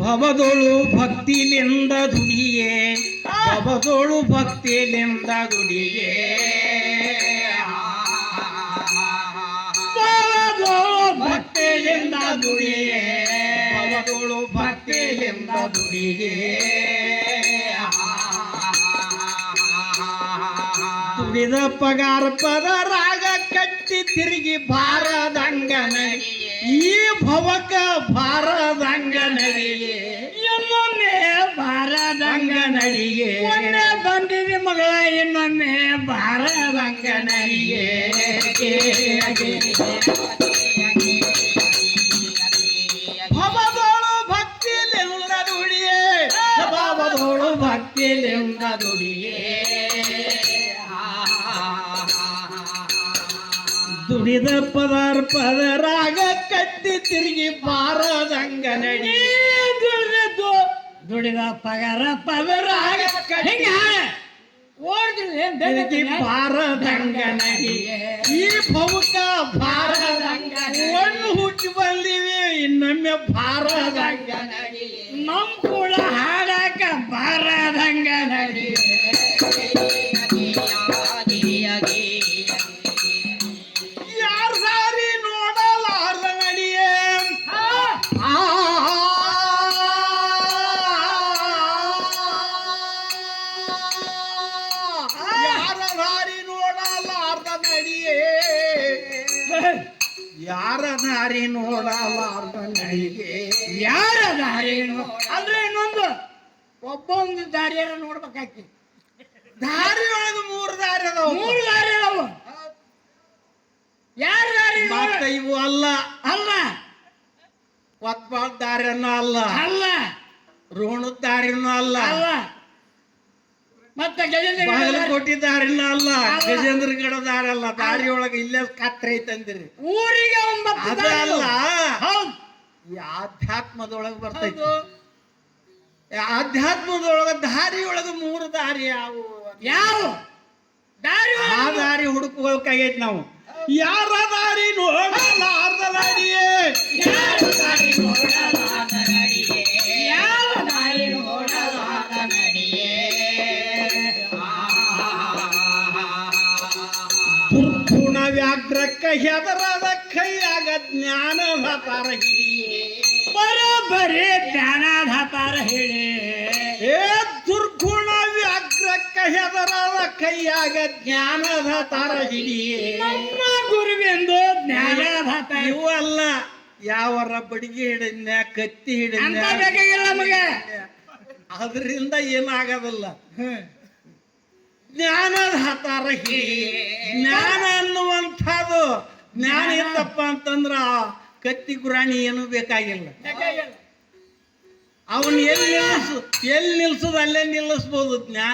ಭವದೊಳು ಭಕ್ತಿಲಿಂದ ದುಡಿಯೇ. ಭವದೊಳು ದುಡಿಯೇ. ಭವದೊಳು ಭವದೊಳು ಭಕ್ತಿಲಿಂದ ದುಡಿಯೇ. ದುಡಿದ ಪಗಾರ ಪದರಾಗ ಕಟ್ಟಿ ತಿರುಗಿ ಭಾರದಂಗನ. ಈ ಭವಕ ಬಾರದಂಗ ಬಾರದಂಗ ನಡಿಗೆ. ಬಂದಿದೆ ಮಗಳ ಇನ್ನೊಮ್ಮೆ ಬಾರದಂಗ ನಡಿಗೆ. ಭವದೋಳು ಭಕ್ತಿಲಿಂದ ದುಡಿಯೇ. ಭವದೋಳು ಭಕ್ತಿಲಿಂದ ದುಡಿಯೇ. ದುಡಿದ ಪದಾರ್ಪದರಾಗ ಕಟ್ಟಿ ತಿರುಗಿ ಬಾರದಂಗ ನಡಿ ದುಡಿದು ದುಡಿದ ಪಗಾರ ಪದರಾಗ ಕಟ್ಟಿ ತಿರುಗಿ ಬಾರದಂಗ ನಡಿ ಈ ಭವುಕ ಬಾರದಂಗ ಒಂದು ಹುಟ್ಟಿ ಬಂದಿವಿ ಇನ್ನೊಮ್ಮೆ ಬಾರದಂಗ ನಡಿ ನಮ್ ಕೂಡ ಯಾರ ದಾರಿ ನೋಡಲಾರ್ದ ನಡಿಗೆ ಯಾರ ದಾರಿ ಅಂದ್ರೆ ಇನ್ನೊಂದು ಒಬ್ಬೊಂದು ದಾರಿಯಾರ ನೋಡ್ಬೇಕಾಕಿ. ದಾರಿ ಒಳಗೆ ಮೂರು ದಾರಿ ಅದಾವ. ಮೂರು ದಾರಿ ಅದಾವ. ಯಾರ ದಾರಿ ಮತ್ತೆ ಇವು ಅಲ್ಲ. ಅಲ್ಲ. ಕೊತ್ಪಾಲ್ ದಾರಿಯನ್ನ ಅಲ್ಲ. ಅಲ್ಲ. ರೋಣದ ದಾರಿನೂ ಅಲ್ಲ. ಅಲ್ಲ. ಮತ್ತೆ ಕೊಟ್ಟಿದ್ದಾರೆ ಇಲ್ಲ ಅಲ್ಲ? ಗಜೇಂದ್ರಗಡ ದಾರಿ ಅಲ್ಲ. ದಾರಿ ಒಳಗೆ ಇಲ್ಲೇ ಕತ್ರೆ ಐತಂದಿರಿ ಊರಿಗೆ ಅದ ಅಲ್ಲ. ಈ ಆಧ್ಯಾತ್ಮದೊಳಗೆ ಬರ್ತೈತಿ. ಆಧ್ಯಾತ್ಮದೊಳಗ ದಾರಿ ಒಳಗ ಮೂರು ದಾರಿ ಯಾವ? ಯಾವ? ದಾರಿ ಆ ದಾರಿ ಹುಡುಕಬೇಕಾಗೈತಿ ನಾವು. ಯಾರ ದಾರಿ ನೋಡಲಾರ್ದ ದಾರಿಯೇ ಯಾರ ದಾರಿ ನೋಡಲಾರ್ದ ದುರ್ಗುಣ ವ್ಯಾಘ್ರಕ್ಕ ಹೆದರದ ಕೈಯಾಗ ಜ್ಞಾನದ ತರ ಹಿಡಿಯೇ. ಬರೋಬ್ಬರಿ ಜ್ಞಾನಾಧಾತಾರ ಹೇಳಿ. ಏ ದುರ್ಗುಣ ವ್ಯಾಘ್ರ ಹೆದರದ ಕೈಯಾಗ ಜ್ಞಾನದ ಭತಾರ ಹಿಡಿಯೇ. ನಮ್ಮ ಗುರುವೆಂದು ಜ್ಞಾನಾಧಾತ ಇವು ಅಲ್ಲ ಯಾವರ ಬಡಿಗೆ ಹಿಡಿದ್ನ ಕತ್ತಿ ಹಿಡಿದ್ನ. ನಮಗೆ. ಅದರಿಂದ ಏನಾಗೋದಿಲ್ಲ. ಜ್ಞಾನದ ಹತಾರಹಿ ಜ್ಞಾನ ಅನ್ನುವಂಥದ್ದು ಜ್ಞಾನ ಇತ್ತಪ್ಪ ಅಂತಂದ್ರ ಕತ್ತಿ ಗುರಾಣಿ ಏನು ಬೇಕಾಗಿಲ್ಲ. ಅವನ್ ಎಲ್ಲಿ ನಿಲ್ಸು ಎಲ್ಲಿ ನಿಲ್ಸೋದು ಅಲ್ಲೇ ನಿಲ್ಲಿಸ್ಬೋದು. ಜ್ಞಾನ